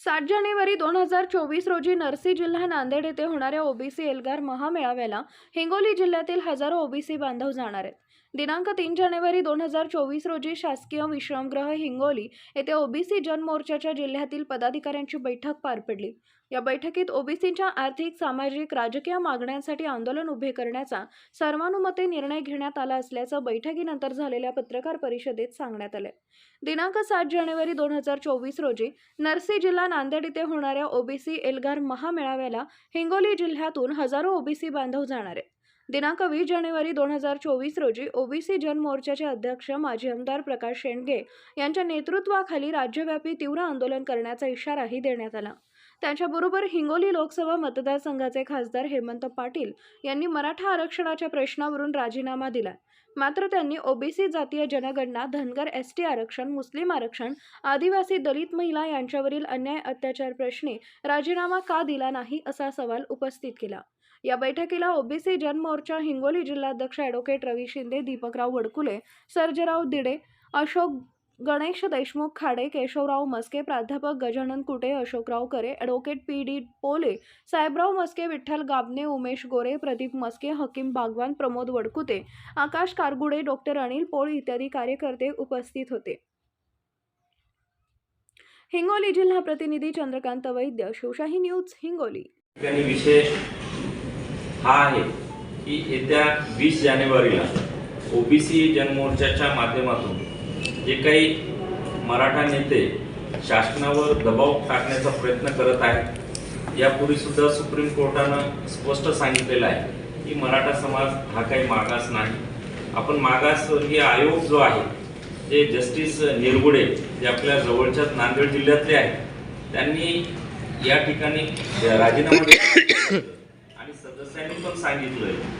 सात जानेवारी दोन हजार चोवीस रोजी नरसी जिल्हा नांदेड येथे होणाऱ्या ओबीसी एल्गार महामेळाव्याला हिंगोली जिल्ह्यातील हजारो ओबीसी बांधव जाणार आहेत. दिनांक तीन जानेवारी दोन हजार चोवीस रोजी शासकीय विश्रामगृह हिंगोली येथे ओबीसी जनमोर्चाच्या जिल्ह्यातील पदाधिकाऱ्यांची बैठक पार पडली. या बैठकीत ओबीसीच्या आर्थिक सामाजिक राजकीय मागण्यांसाठी आंदोलन उभे करण्याचा सर्वानुमते निर्णय घेण्यात आला असल्याचं बैठकीनंतर झालेल्या पत्रकार परिषदेत सांगण्यात आले. दिनांक सात जानेवारी दोन हजार चोवीस रोजी नरसी जिल्हा नांदेड येथे होणाऱ्या ओबीसी एल्गार महामेळाव्याला हिंगोली जिल्ह्यातून हजारो ओबीसी बांधव जाणार आहेत. दिनांक वीस जानेवारी दोन हजार चोवीस रोजी ओबीसी जनमोर्चाचे अध्यक्ष माजी आमदार प्रकाश शेंडगे यांच्या नेतृत्वाखाली राज्यव्यापी तीव्र आंदोलन करण्याचा इशाराही देण्यात आला. त्यांच्याबरोबर हिंगोली लोकसभा मतदारसंघाचे खासदार हेमंत पाटील यांनी मराठा आरक्षणाच्या प्रश्नावरून राजीनामा दिला मात्र त्यांनी ओबीसी जातीय जनगणना धनगर एस टी आरक्षण मुस्लिम आरक्षण आदिवासी दलित महिला यांच्यावरील अन्याय अत्याचार प्रश्नी राजीनामा का दिला नाही असा सवाल उपस्थित केला. या बैठकीला ओबीसी जनमोर्चा हिंगोली जिल्हाध्यक्ष ॲडव्होकेट रवी शिंदे दीपकराव वडकुले सर्जराव दिडे अशोक गणेश देशमुख खाडे केशवराव मस्के प्राध्यापक Gajanan Kute Ashokrao Kare advocate P D Pole Sahebrao Maske Vitthal Gabne Umesh Gore Pradeep Maske Hakim Bagwan Pramod Wadkute Akash Kargude doctor Anil Pol इत्यादी कार्यकर्ते उपस्थित होते. हिंगोली जिल्हा प्रतिनिधी चंद्रकांत वैद्य शिवशाही न्यूज हिंगोली. विशेष हा आहे की येत्या वीस जानेवारीला ओबीसी जनमोर्चाच्या माध्यमातून जे काही मराठा नेते शासनावर दबाव टाकण्याचा प्रयत्न करत आहेत यापूर्वी सुद्धा सुप्रीम कोर्टानं स्पष्ट सांगितलेलं आहे की मराठा समाज हा काही मागास नाही. आपण मागासवर्गीय आयोग जो आहे जे जस्टिस निरगुडे जे आपल्या जवळच्याच नांदेड जिल्ह्यातले आहेत त्यांनी या ठिकाणी राजीनामा आणि सदस्यांनी पण सांगितलं आहे